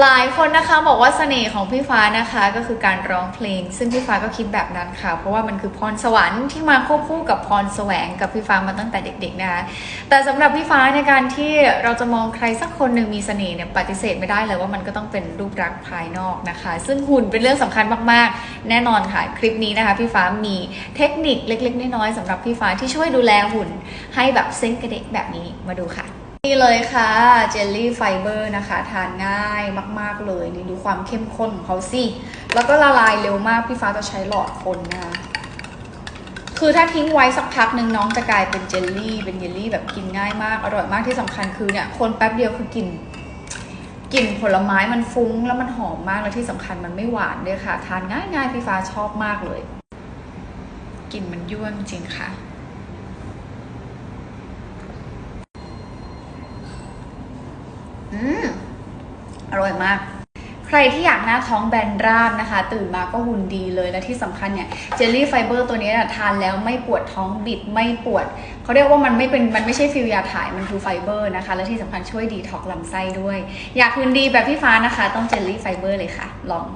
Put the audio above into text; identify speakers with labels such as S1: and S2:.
S1: หลายคนนะคะบอกว่าเสน่ห์ของพี่ฟ้านะคะก็คือการร้องเพลง ซึ่งพี่ฟ้าก็คิดแบบนั้นค่ะ เพราะว่ามันคือพรสวรรค์ที่มาควบคู่กับพรแสวงกับพี่ฟ้ามาตั้งแต่เด็ก ๆนะคะแต่สำหรับพี่ฟ้าในการที่เราจะมองใครสักคนหนึ่งมีเสน่ห์เนี่ยปฏิเสธไม่ได้เลยว่ามันก็ต้องเป็นรูปลักษณ์ภายนอกนะคะ ซึ่งหุ่นเป็นเรื่องสำคัญมากๆ แน่นอนค่ะคลิปนี้นะคะพี่ฟ้ามีเทคนิคเล็ก ๆ น้อยๆสำหรับพี่ฟ้าที่ช่วยดูแลหุ่น ให้แบบเซ้งกระเดกแบบนี้มาดูค่ะ นี่เลยค่ะเจลลี่ไฟเบอร์นะคะ ทานง่ายมากๆเลย นี่ดูความเข้มข้นของเขาสิ แล้วก็ละลายเร็วมาก พี่ฟ้าจะใช้หลอดคนนะคะ คือถ้าทิ้งไว้สักพักหนึ่งน้องจะกลายเป็นเจลลี่ เป็นเยลลี่แบบกินง่ายมาก อร่อยมากที่สำคัญคือเนี่ย คนแป๊บเดียวคือกลิ่นกลิ่นผลไม้มันฟุ้งแล้วมันหอมมากแล้วที่สำคัญมันไม่หวานด้วยค่ะ ทานง่ายๆพี่ฟ้าชอบมากเลยกลิ่นมันยั่วจริงค่ะ อร่อยมาก ใครที่อยากหน้าท้องแบนราบนะคะ ตื่นมาก็หุ่นดีเลยและที่สำคัญเนี่ยเจลลี่ไฟเบอร์ตัวนี้นะทานแล้วไม่ปวดท้องบิดไม่ปวดเขาเรียกว่ามันไม่เป็นมันไม่ใช่ฟิลยาถ่ายมันคือไฟเบอร์นะคะ และที่สำคัญช่วยดีท็อกลำไส้ด้วย อยากหุ่นดีแบบพี่ฟ้านะคะ ต้องเจลลี่ไฟเบอร์เลยค่ะ ลอง